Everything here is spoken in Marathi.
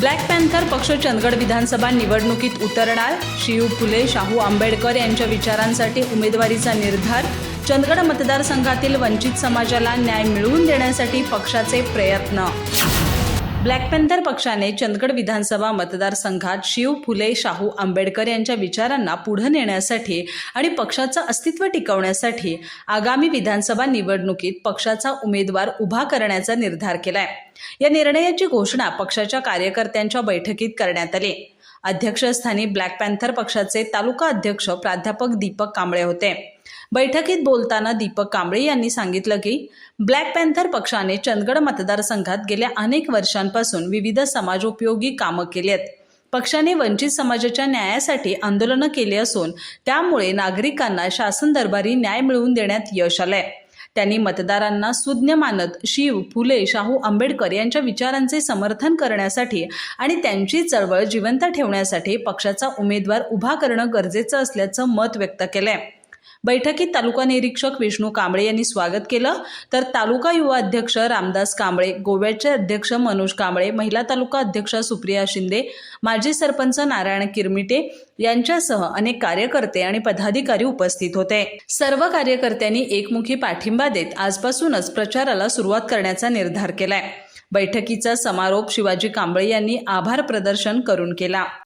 ब्लॅक पॅन्थर पक्ष चंदगड विधानसभा निवडणुकीत उतरणार. शिव फुले शाहू आंबेडकर यांच्या विचारांसाठी उमेदवारीचा निर्धार. चंदगड मतदारसंघातील वंचित समाजाला न्याय मिळवून देण्यासाठी पक्षाचे प्रयत्न. ब्लॅक पॅन्थर पक्षाने चंदगड विधानसभा मतदारसंघात शिव फुले शाहू आंबेडकर यांच्या विचारांना पुढे नेण्यासाठी आणि पक्षाचं अस्तित्व टिकवण्यासाठी आगामी विधानसभा निवडणुकीत पक्षाचा उमेदवार उभा करण्याचा निर्धार केलाय. या निर्णयाची घोषणा पक्षाच्या कार्यकर्त्यांच्या बैठकीत करण्यात आली. अध्यक्षस्थानी ब्लॅक पॅन्थर पक्षाचे तालुका अध्यक्ष प्राध्यापक दीपक कांबळे होते. बैठकीत बोलताना दीपक कांबळे यांनी सांगितलं की ब्लॅक पॅन्थर पक्षाने चंदगड मतदारसंघात गेल्या अनेक वर्षांपासून विविध समाजोपयोगी कामं केली आहेत पक्षाने वंचित समाजाच्या न्यायासाठी आंदोलनं केली असून त्यामुळे नागरिकांना शासन दरबारी न्याय मिळवून देण्यात यश आलंय. त्यांनी मतदारांना सुज्ञ मानत शिव फुले शाहू आंबेडकर यांच्या विचारांचे समर्थन करण्यासाठी आणि त्यांची चळवळ जिवंत ठेवण्यासाठी पक्षाचा उमेदवार उभा करणं गरजेचं असल्याचं मत व्यक्त केलंय. बैठकीत तालुका निरीक्षक विष्णू कांबळे यांनी स्वागत केलं. तर तालुका युवा अध्यक्ष रामदास कांबळे गोव्याचे अध्यक्ष मनोज कांबळे महिला तालुका अध्यक्ष सुप्रिया शिंदे माजी सरपंच नारायण किरमिटे यांच्यासह अनेक कार्यकर्ते आणि पदाधिकारी उपस्थित होते. सर्व कार्यकर्त्यांनी एकमुखी पाठिंबा देत आजपासूनच प्रचाराला सुरुवात करण्याचा निर्धार केलाय. बैठकीचा समारोप शिवाजी कांबळे यांनी आभार प्रदर्शन करून केला.